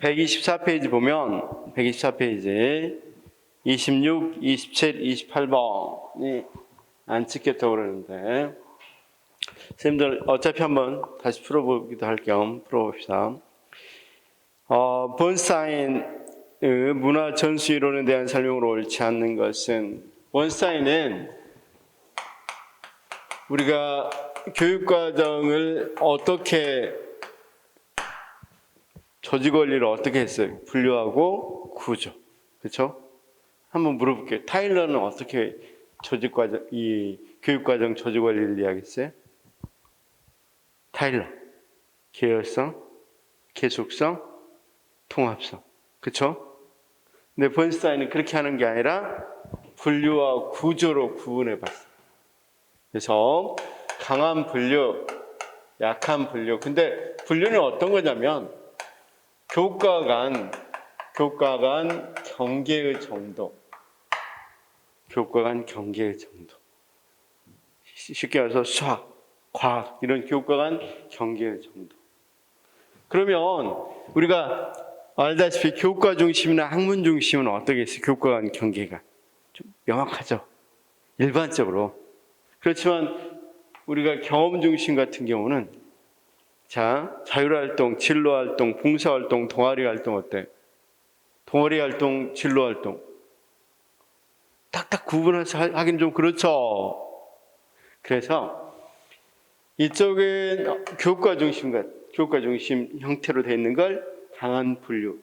124페이지 보면 124페이지. 26, 27, 28번이 안 찍혔다고 그러는데. 선생님들 어차피 한번 다시 풀어보기도 할 겸 풀어봅시다. 어, 본사인의 문화 전수 이론에 대한 설명으로 옳지 않는 것은 원사인은 우리가 교육 과정을 어떻게 조직 원리를 어떻게 했어요? 분류하고 구조. 그렇죠? 한번 물어볼게요. 타일러는 어떻게 조직 과정 이 교육 과정 조직 원리를 이야기했어요? 타일러. 계열성, 계속성, 통합성. 그렇죠? 근데 본스타인은 그렇게 하는 게 아니라 분류와 구조로 구분해 봤어요. 그래서 강한 분류, 약한 분류. 근데 분류는 어떤 거냐면 교과 간, 교과 간 경계의 정도. 교과 간 경계의 정도. 쉽게 말해서 수학, 과학, 이런 교과 간 경계의 정도. 그러면 우리가 알다시피 교과 중심이나 학문 중심은 어떻게 있어요? 교과 간 경계가. 좀 명확하죠. 일반적으로. 그렇지만 우리가 경험 중심 같은 경우는 자, 자율활동, 진로활동, 봉사활동, 동아리활동 어때? 동아리활동, 진로활동. 딱딱 구분해서 하- 하긴 좀 그렇죠. 그래서 이쪽은 교과 중심 같, 교과 중심 형태로 되어 있는 걸 강한 분류.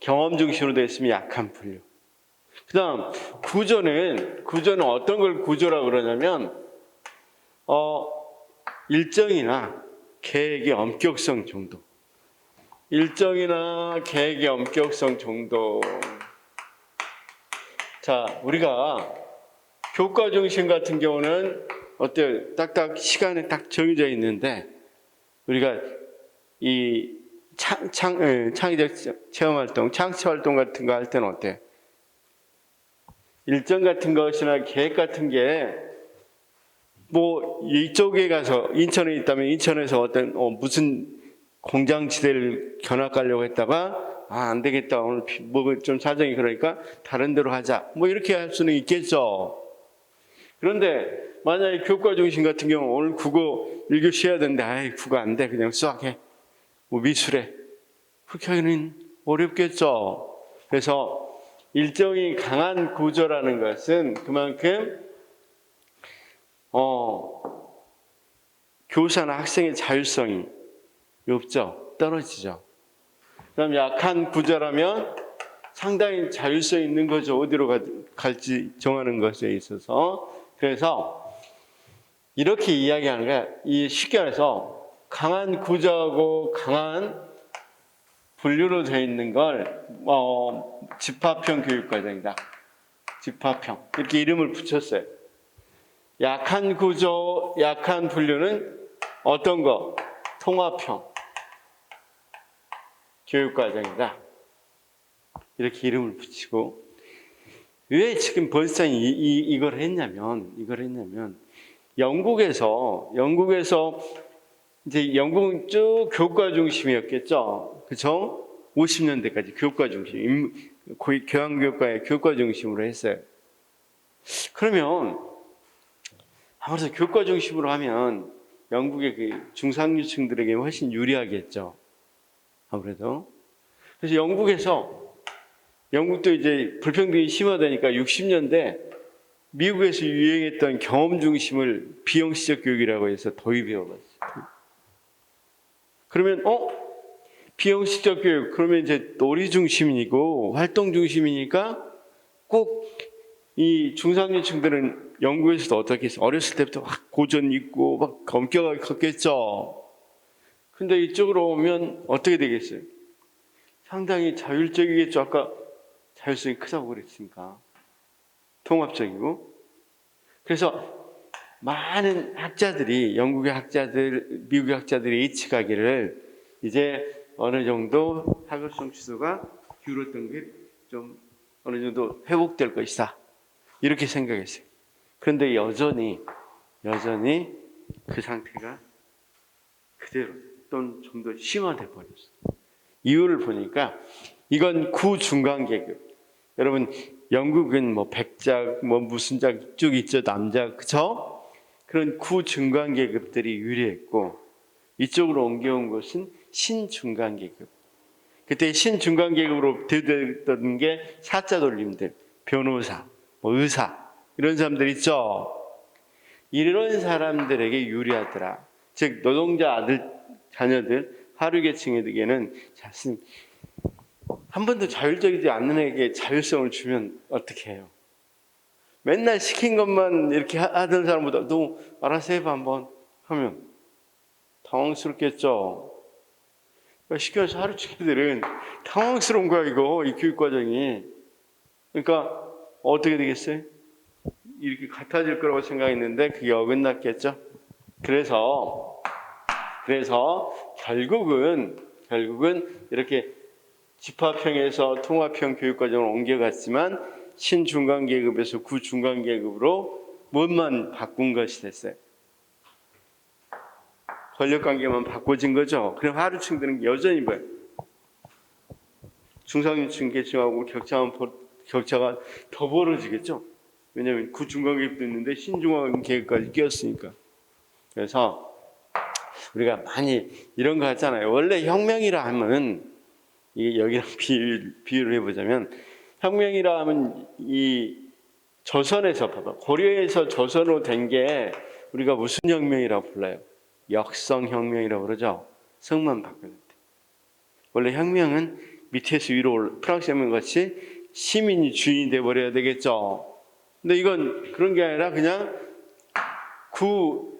경험 중심으로 되어 있으면 약한 분류. 그 다음, 구조는, 구조는 어떤 걸 구조라고 그러냐면, 어, 일정이나 계획의 엄격성 정도. 일정이나 계획의 엄격성 정도. 자, 우리가 교과 중심 같은 경우는 어때요? 딱딱 시간에 딱 정해져 있는데, 우리가 이 창, 창, 에, 창의적 체험 활동, 창치 활동 같은 거 할 때는 어때? 일정 같은 것이나 계획 같은 게, 뭐, 이쪽에 가서, 인천에 있다면 인천에서 어떤, 어, 무슨 공장 지대를 견학 가려고 했다가, 아, 안 되겠다. 오늘 뭐 좀 사정이 그러니까 다른 데로 하자. 뭐 이렇게 할 수는 있겠죠. 그런데 만약에 교과 중심 같은 경우 오늘 국어 1교시 해야 되는데, 아이, 국어 안 돼. 그냥 수학해. 뭐 미술해. 그렇게 하기는 어렵겠죠. 그래서 일정이 강한 구조라는 것은 그만큼 어, 교사나 학생의 자율성이 없죠. 떨어지죠. 그다음 약한 구조라면 상당히 자율성 있는 거죠. 어디로 가- 갈지 정하는 것에 있어서. 그래서 이렇게 이야기하는 거야. 이 쉽게 말해서 강한 구조하고 강한 분류로 되어 있는 걸 어, 집합형 교육과정이다. 집합형 이렇게 이름을 붙였어요. 약한 구조, 약한 분류는 어떤 거? 통합형 교육과정이다. 이렇게 이름을 붙이고 왜 지금 번스타인이 이, 이, 이걸 했냐면 이걸 했냐면 영국에서 영국에서 이제 영국은 쭉 교과 중심이었겠죠. 그죠? 50년대까지 교과 중심, 인- 고위- 교양교육과의 교과 중심으로 했어요. 그러면 아무래도 교과 중심으로 하면 영국의 그 중상류층들에게 훨씬 유리하겠죠. 아무래도. 그래서 영국에서 영국도 이제 불평등이 심화되니까 60년대 미국에서 유행했던 경험 중심을 비형식적 교육이라고 해서 도입해 봤어요. 그러면 어 비형식적 교육 그러면 이제 놀이 중심이고 활동 중심이니까 꼭 이 중상류층들은 영국에서도 어떻게 했어? 어렸을 때부터 막 고전 있고 막 엄격하게 컸겠죠. 근데 이쪽으로 오면 어떻게 되겠어요? 상당히 자율적이겠죠. 아까 자율성이 크다고 그랬으니까 통합적이고 그래서 많은 학자들이 영국의 학자들, 미국의 학자들이 이 치가기를 이제 어느 정도 학업성 지수가 기울었던 게 좀 어느 정도 회복될 것이다. 이렇게 생각했어요. 그런데 여전히 여전히 그 상태가 그대로 또는 좀 더 심화돼 버렸어요. 이유를 보니까 이건 구중간 계급. 여러분 영국은 뭐 백작 뭐 무슨 작 쭉 있죠 남작 그쵸? 그런 구중간 계급들이 유리했고 이쪽으로 옮겨온 것은 신중간 계급. 그때 신중간 계급으로 대두했던 게 사자 돌림들, 변호사, 뭐 의사 이런 사람들 있죠. 이런 사람들에게 유리하더라. 즉 노동자 아들 자녀들 하류계층에게는 자신 한 번도 자율적이지 않는 애에게 자율성을 주면 어떻게 해요? 맨날 시킨 것만 이렇게 하- 하던 사람보다 너 알아서 해봐 한번 하면 당황스럽겠죠. 그러니까 시켜서 하루치기들은 당황스러운 거야 이거 이 교육 과정이. 그러니까 어떻게 되겠어요? 이렇게 같아질 거라고 생각했는데 그게 어긋났겠죠. 그래서 그래서 결국은 결국은 이렇게 집합형에서 통합형 교육과정을 옮겨갔지만 신중간 계급에서 구중간 계급으로 뭔만 바꾼 것이 됐어요. 권력 관계만 바꿔진 거죠. 그럼 하루층들은 여전히 뭐예요? 중상층 계층하고 격차가 격차가 더 벌어지겠죠. 왜냐하면 구중간 계급도 있는데 신중간 계급까지 끼었으니까. 그래서 우리가 많이 이런 거 하잖아요. 원래 혁명이라 하면 이게 여기랑 비유, 비유를 해보자면 혁명이라 하면 이 조선에서 봐봐 고려에서 조선으로 된 게 우리가 무슨 혁명이라고 불러요? 역성혁명이라고 그러죠. 성만 때. 원래 혁명은 밑에서 위로 올 프랑스 혁명 같이 시민이 주인이 돼 버려야 되겠죠. 근데 이건 그런 게 아니라 그냥 구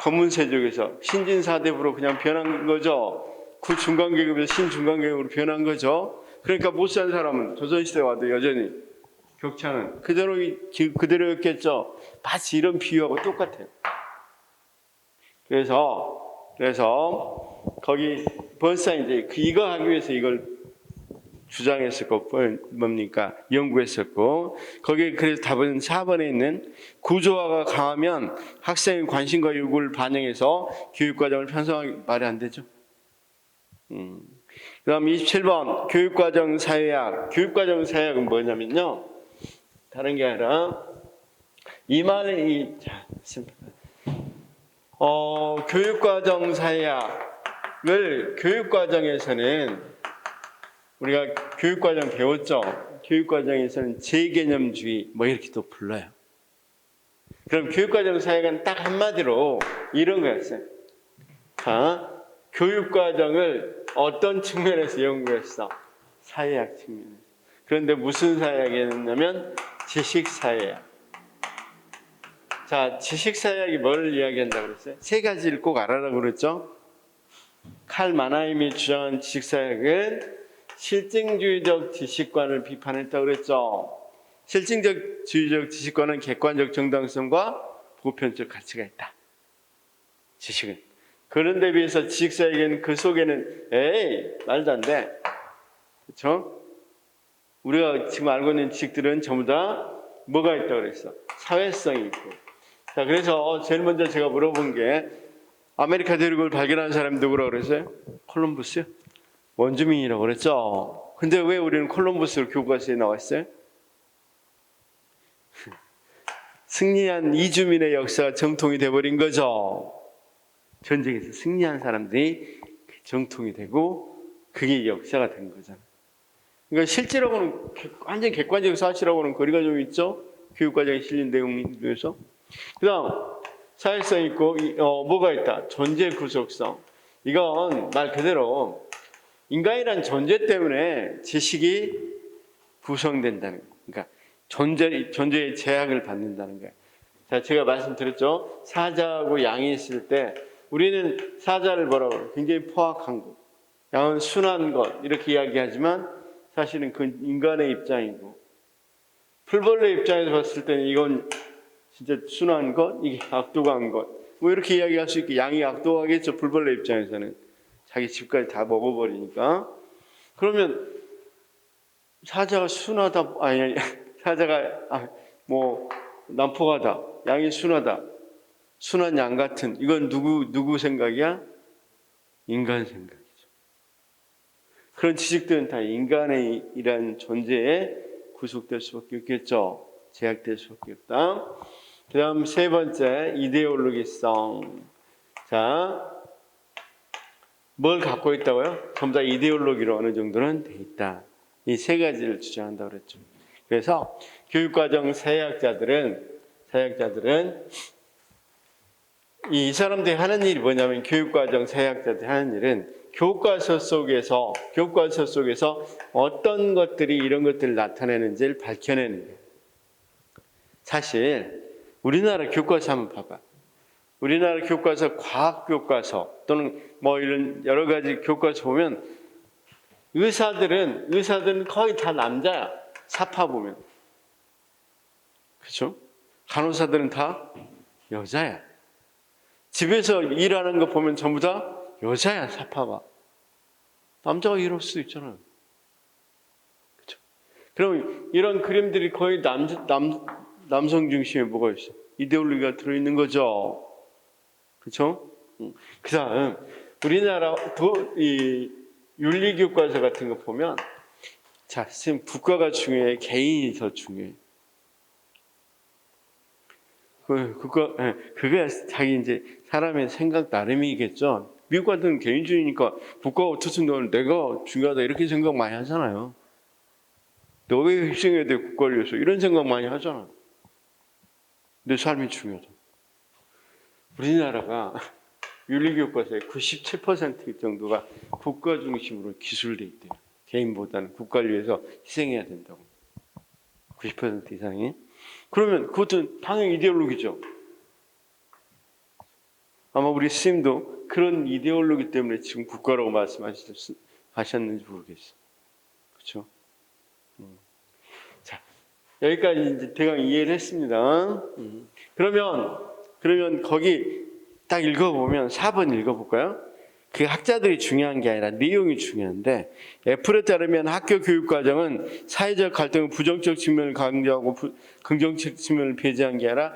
검문세족에서 신진사대부로 그냥 변한 거죠. 구중간계급에서 신중간계급으로 변한 거죠. 그러니까 못 산 사람은 조선시대 와도 여전히 격차는 그대로 그대로였겠죠. 마치 이런 비유하고 똑같아요. 그래서 그래서 거기 번사인 이제 그 이거 하기 위해서 이걸 주장했었고 뭡니까? 연구했었고 거기에 그래서 답은 4번에 있는 구조화가 강하면 학생의 관심과 요구를 반영해서 교육과정을 편성하기 말이 안 되죠. 음. 그 다음 27번 교육과정 사회학. 교육과정 사회학은 뭐냐면요. 다른 게 아니라 이 말이 자, 어, 교육과정 사회학을 교육과정에서는 우리가 교육과정 배웠죠. 교육과정에서는 재개념주의 뭐 이렇게 또 불러요. 그럼 교육과정 사역은 딱 한마디로 이런 거였어요. 자, 교육과정을 어떤 측면에서 연구했어? 사회학 측면에서. 그런데 무슨 사회학이었냐면 지식사회학. 자, 지식사회학이 뭘 이야기한다고 그랬어요? 세 가지를 꼭 알아라고 그랬죠? 칼 마나임이 주장한 지식사회학은 실증주의적 지식관을 비판했다고 그랬죠. 실증적 주의적 지식관은 객관적 정당성과 보편적 가치가 있다. 지식은. 그런데 비해서 지식사에게는 그 속에는 에이 말도 안 돼. 그렇죠? 우리가 지금 알고 있는 지식들은 전부 다 뭐가 있다고 그랬어? 사회성이 있고. 자, 그래서 제일 먼저 제가 물어본 게 아메리카 대륙을 발견한 사람이 누구라고 그랬어요? 콜럼부스요? 원주민이라고 그랬죠. 근데 왜 우리는 콜럼버스를 교과서에 나왔어요? 승리한 이주민의 역사가 정통이 돼버린 거죠. 전쟁에서 승리한 사람들이 정통이 되고 그게 역사가 된 거잖아요. 그러니까 실제로는 완전 객관적 사실하고는 거리가 좀 있죠. 교육과정에 실린 내용 중에서. 그 다음, 사회성 있고, 어, 뭐가 있다? 존재 구속성. 이건 말 그대로 인간이란 존재 때문에 지식이 구성된다는 거예요. 그러니까 존재, 존재의 제약을 받는다는 거예요. 자, 제가 말씀드렸죠. 사자하고 양이 있을 때 우리는 사자를 뭐라고? 굉장히 포악한 것. 양은 순한 것. 이렇게 이야기하지만 사실은 그 인간의 입장이고 풀벌레 입장에서 봤을 때는 이건 진짜 순한 것, 이게 악독한 것. 뭐 이렇게 이야기할 수 있게 양이 악독하겠죠. 풀벌레 입장에서는. 자기 집까지 다 먹어버리니까. 그러면 사자가 순하다, 아니, 사자가, 아, 뭐, 난폭하다, 양이 순하다, 순한 양 같은, 이건 누구, 누구 생각이야? 인간 생각이죠. 그런 지식들은 다 인간의 이런 존재에 구속될 수밖에 없겠죠. 제약될 수밖에 없다. 그 다음 세 번째, 이데올로기성. 자, 뭘 갖고 있다고요? 전부 다 이데올로기로 어느 정도는 돼 있다. 이 세 가지를 주장한다고 그랬죠. 그래서 교육과정 사회학자들은, 사회학자들은 이 사람들이 하는 일이 뭐냐면 교육과정 사회학자들이 하는 일은 교과서 속에서 교과서 속에서 어떤 것들이 이런 것들을 나타내는지를 밝혀내는 거예요. 사실 우리나라 교과서 한번 봐봐. 우리나라 교과서 과학 교과서 또는 뭐 이런 여러 가지 교과서 보면 의사들은 의사들은 거의 다 남자야. 사파 보면. 그렇죠? 간호사들은 다 여자야. 집에서 일하는 거 보면 전부 다 여자야, 사파가. 남자가 이럴 수도 있잖아요. 그렇죠? 그럼 이런 그림들이 거의 남, 남, 남성 중심에 뭐가 있어? 이데올로기가 들어있는 거죠. 그렇죠? 그 다음, 우리나라 도, 이 윤리교과서 같은 거 보면, 자, 선생님, 국가가 중요해, 개인이 더 중요해. 그, 그거, 예, 그게 자기 이제 사람의 생각 나름이겠죠. 미국 같은 개인주의니까 국가가 어떻든 너 내가 중요하다 이렇게 생각 많이 하잖아요. 너 왜 희생해야 돼 국가를 위해서 이런 생각 많이 하잖아. 내 삶이 중요하다. 우리나라가 윤리교과서의 97% 정도가 국가 중심으로 기술돼 있대요. 개인보다는 국가를 위해서 희생해야 된다고. 90% 이상이. 그러면 그것도 당연히 이데올로기죠. 아마 우리 스님도 그런 이데올로기 때문에 지금 국가라고 말씀하셨는지 모르겠어. 그렇죠? 음. 자, 여기까지 이제 대강 이해를 했습니다. 음. 그러면 그러면 거기 딱 읽어보면 4번 읽어볼까요? 그 학자들이 중요한 게 아니라 내용이 중요한데 F를 따르면 학교 교육 과정은 사회적 갈등의 부정적 측면을 강조하고 부, 긍정적 측면을 배제한 게 아니라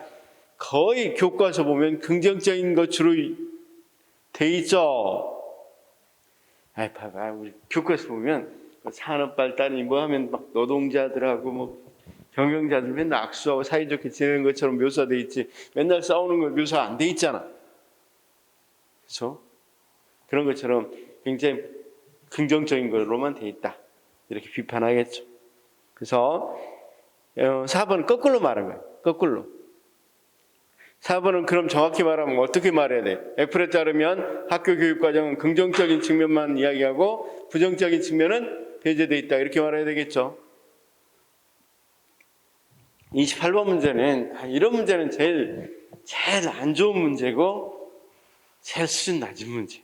거의 교과서 보면 긍정적인 것으로 돼 있죠. 아이 봐봐 우리 교과서 보면 뭐 산업 발달이 뭐 하면 막 노동자들하고 뭐 경영자들 맨날 악수하고 사이좋게 지내는 것처럼 묘사돼 있지 맨날 싸우는 거 묘사 안 돼 있잖아. 그렇죠? 그런 것처럼 굉장히 긍정적인 걸로만 돼 있다. 이렇게 비판하겠죠. 그래서 4번 거꾸로 말한 거예요. 거꾸로. 4번은 그럼 정확히 말하면 어떻게 말해야 돼? F에 따르면 학교 교육 과정은 긍정적인 측면만 이야기하고 부정적인 측면은 배제돼 있다. 이렇게 말해야 되겠죠. 28번 문제는 아, 이런 문제는 제일 제일 안 좋은 문제고 제일 수준 낮은 문제.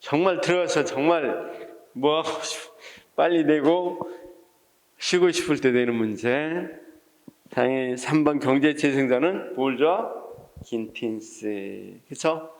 정말 들어가서 정말 뭐 하고 싶, 빨리 내고 쉬고 싶을 때 되는 문제. 당연히 3번 경제 재생자는 뭘죠? 긴핀스. 그쵸?